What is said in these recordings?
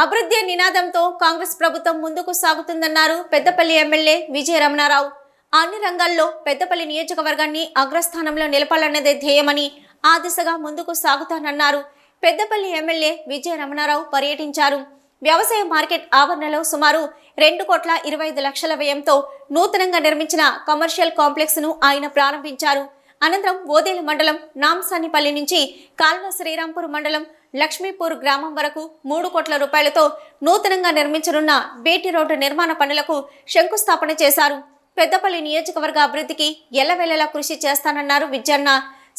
అభివృద్ధి నినాదంతో కాంగ్రెస్ ప్రభుత్వం ముందుకు సాగుతుందన్నారు పెద్దపల్లి ఎమ్మెల్యే విజయ రమణారావు అన్ని రంగాల్లో పెద్దపల్లి నియోజకవర్గాన్ని అగ్రస్థానంలో నిలపాలన్నదే ధ్యేయమని ఆ దిశగా ముందుకు సాగుతానన్నారు. పెద్దపల్లి ఎమ్మెల్యే విజయ రమణారావు పర్యటించారు. వ్యవసాయ మార్కెట్ ఆవరణలో సుమారు రెండు కోట్ల ఇరవై ఐదు లక్షల వ్యయంతో నూతనంగా నిర్మించిన కమర్షియల్ కాంప్లెక్స్ను ఆయన ప్రారంభించారు. అనంతరం ఓదేలు మండలం నాంసానిపల్లి నుంచి కాల్వ శ్రీరాంపూర్ మండలం లక్ష్మీపూర్ గ్రామం వరకు మూడు కోట్ల రూపాయలతో నూతనంగా నిర్మించనున్న బీటీ రోడ్డు నిర్మాణ పనులకు శంకుస్థాపన చేశారు. పెద్దపల్లి నియోజకవర్గ అభివృద్ధికి ఎల్లవెల్లలా కృషి చేస్తానన్నారు విజ్జన్న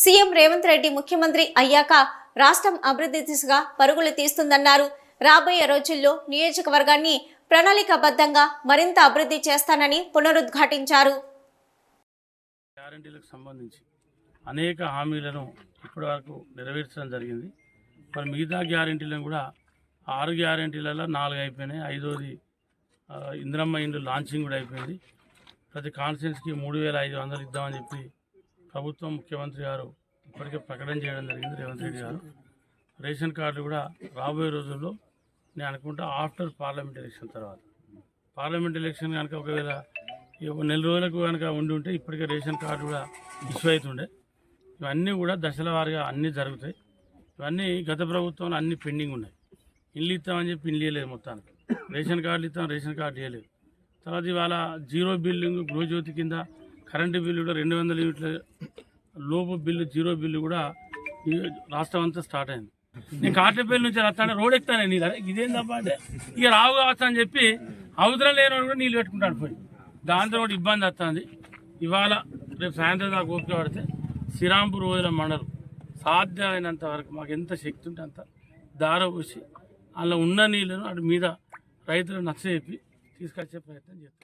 సీఎం రేవంత్ రెడ్డి ముఖ్యమంత్రి అయ్యాక రాష్ట్రం అభివృద్ధి దిశగా పరుగులు తీస్తుందన్నారు. రాబోయే రోజుల్లో నియోజకవర్గాన్ని ప్రణాళికాబద్ధంగా మరింత అభివృద్ధి చేస్తానని పునరుద్ఘాటించారు. గ్యారంటీలకు సంబంధించి అనేక హామీలను ఇప్పటి వరకు నెరవేర్చడం జరిగింది. మరి మిగతా గ్యారంటీలను కూడా ఆరు గ్యారంటీలలో నాలుగు అయిపోయినాయి. ఐదోది ఇంద్రమ్మ ఇండ్లు లాంచింగ్ కూడా అయిపోయింది. ప్రతి కాన్ఫరెన్స్కి మూడు వేల ఐదు వందలు ఇద్దామని చెప్పి ప్రభుత్వం ముఖ్యమంత్రి గారు ఇప్పటికే ప్రకటన చేయడం జరిగింది రేవంత్ రెడ్డి గారు. రేషన్ కార్డులు కూడా రాబోయే రోజుల్లో నేను అనుకుంటా ఆఫ్టర్ పార్లమెంట్ ఎలక్షన్ తర్వాత. పార్లమెంట్ ఎలక్షన్ కనుక ఒకవేళ నెల రోజులకు కనుక ఉండి ఉంటే ఇప్పటికే రేషన్ కార్డు కూడా ఇష్యూ అవుతుండే. ఇవన్నీ కూడా దశల వారీగా అన్నీ జరుగుతాయి. ఇవన్నీ గత ప్రభుత్వంలో అన్ని పెండింగ్ ఉన్నాయి. ఇల్లు ఇస్తామని చెప్పి ఇల్లు ఇవ్వలేదు మొత్తానికి. రేషన్ కార్డులు ఇస్తాం రేషన్ కార్డు ఇవ్వలేదు. తర్వాత ఇవాళ జీరో బిల్లింగ్ గృహజ్యోతి కింద కరెంటు బిల్లు కూడా రెండు వందల యూనిట్ల లోపు బిల్లు జీరో బిల్లు కూడా రాష్ట్రం అంతా స్టార్ట్ అయింది. నేను కాట్లపల్లి నుంచి వస్తాను రోడ్ ఎక్కుతాను నీ ఇదేం తప్ప అంటే? ఇక రావు కావచ్చు అని చెప్పి అవసరం లేని వాడు కూడా నీళ్ళు పెట్టుకుంటాడు పోయి. దాంతో కూడా ఇబ్బంది వస్తుంది. ఇవాళ రేపు సాయంత్రం దాకా ఓపిక పడితే శ్రీరాంపూర్ రోజుల మండలు సాధ్యమైనంత వరకు మాకు ఎంత శక్తి ఉంటే అంత దార పోసి అందులో ఉన్న నీళ్ళను అటు మీద రైతులు నచ్చజెప్పి తీసుకొచ్చే ప్రయత్నం చేస్తాం.